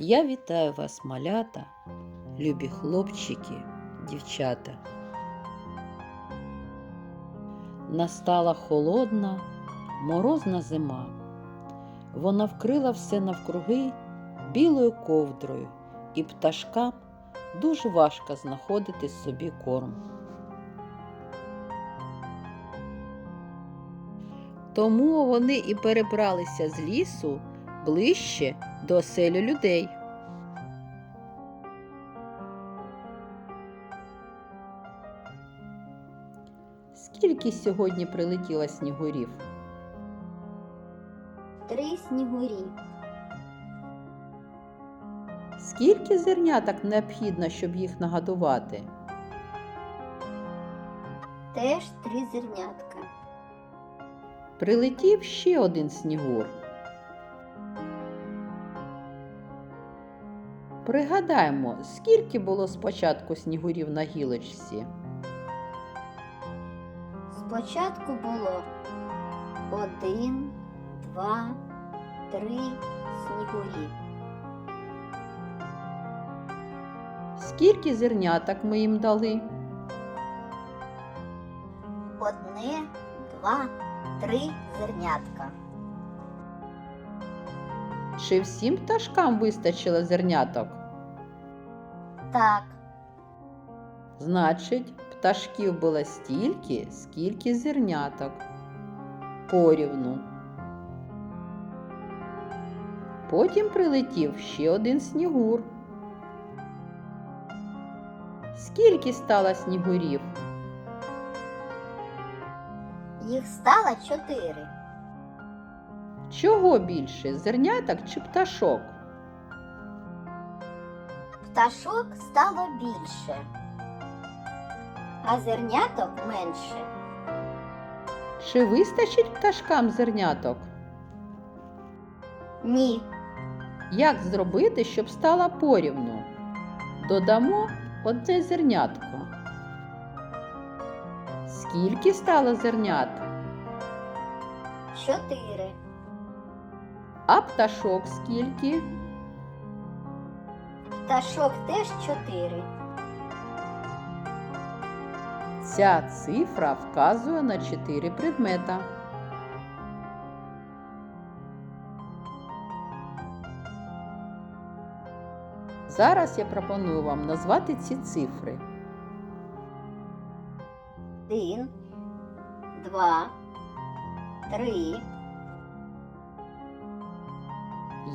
Я вітаю вас, малята, любі хлопчики, дівчата. Настала холодна, морозна зима. Вона вкрила все навкруги білою ковдрою, і пташкам дуже важко знаходити собі корм. Тому вони і перебралися з лісу ближче до оселю людей. Скільки сьогодні прилетіло снігурів? Три снігурі. Скільки зерняток необхідно, щоб їх нагодувати? Теж три зернятка. Прилетів ще один снігур. Пригадаємо, скільки було спочатку снігурів на гілочці? Спочатку було один, два, три снігурі. Скільки зерняток ми їм дали? Одне, два, три зернятка. Чи всім пташкам вистачило зерняток? Так, Значить, пташків було стільки, скільки зерняток. Порівну. Потім прилетів ще один снігур. Скільки стало снігурів? їх стало чотири. Чого більше зерняток чи пташок? Пташок стало більше, а зерняток менше. Чи вистачить пташкам зерняток? Ні, Як зробити, щоб стало порівну? Додамо одне зернятко. Скільки стало зернят? чотири. А пташок скільки? Пташок теж чотири. Ця цифра вказує на чотири предмета. Зараз я пропоную вам назвати ці цифри. Один, два, три.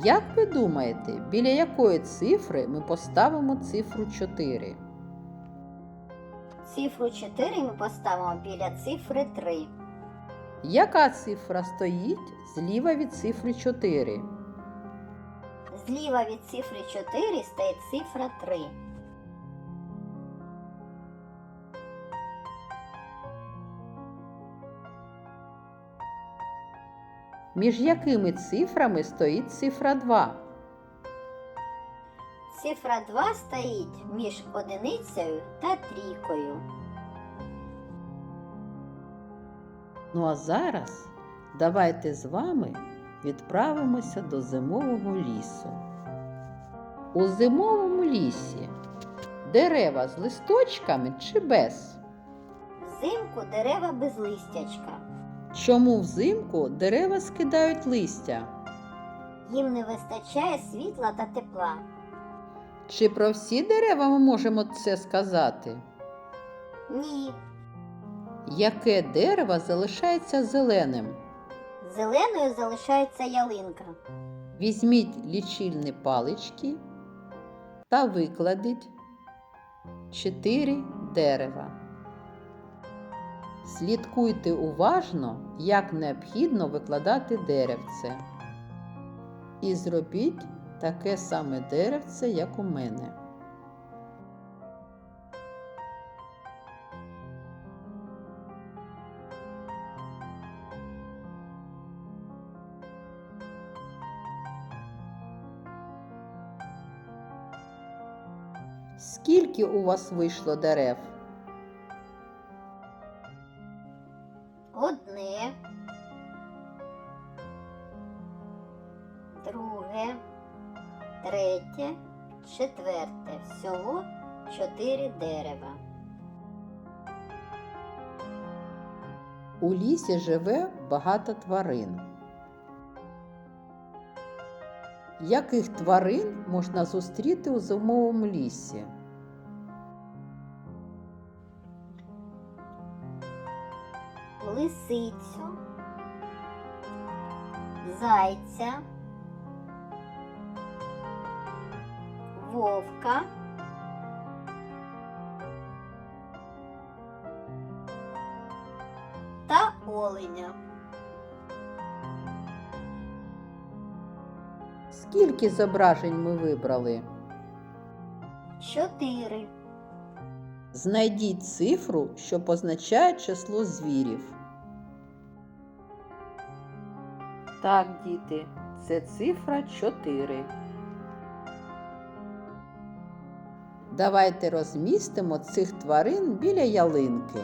Як ви думаєте, біля якої цифри ми поставимо цифру 4? Цифру 4 ми поставимо біля цифри 3. Яка цифра стоїть зліва від цифри 4? Зліва від цифри 4 стоїть цифра 3. Між якими цифрами стоїть цифра 2? Цифра 2 стоїть між одиницею та трійкою. Ну а зараз давайте з вами відправимося до зимового лісу. У зимовому лісі дерева з листочками чи без? Взимку дерева без листячка. Чому взимку дерева скидають листя? Їм не вистачає світла та тепла. Чи про всі дерева ми можемо це сказати? Ні. Яке дерево залишається зеленим? Зеленою залишається ялинка. Візьміть лічильні палички та викладіть чотири дерева. Слідкуйте уважно, як необхідно викладати деревце. І зробіть таке саме деревце, як у мене. Скільки у вас вийшло дерев? Друге, третє. четверте. Всього чотири дерева. У лісі живе багато тварин. Яких тварин можна зустріти у зимовому лісі? Лисицю, зайця, вовка, та оленя. Скільки зображень ми вибрали? Чотири. Знайдіть цифру, що позначає число звірів. Так, діти, це цифра 4. Давайте розмістимо цих тварин біля ялинки.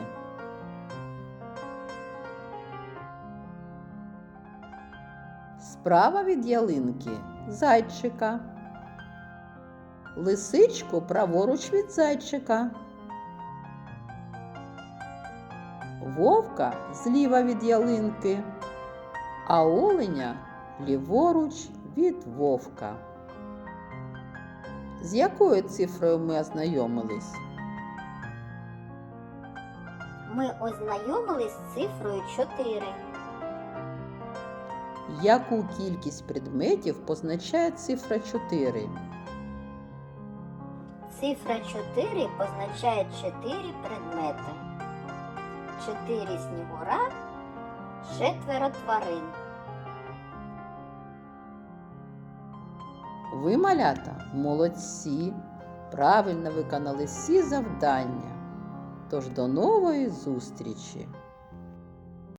Справа від ялинки зайчика. Лисичку праворуч від зайчика. Вовка зліва від ялинки, а оленя ліворуч від вовка. З якою цифрою ми ознайомились? Ми ознайомились з цифрою 4. Яку кількість предметів позначає цифра 4? Цифра 4 позначає 4 предмети. 4 снігура, четверо тварин. Ви, малята, молодці, правильно виконали всі завдання. Тож до нової зустрічі!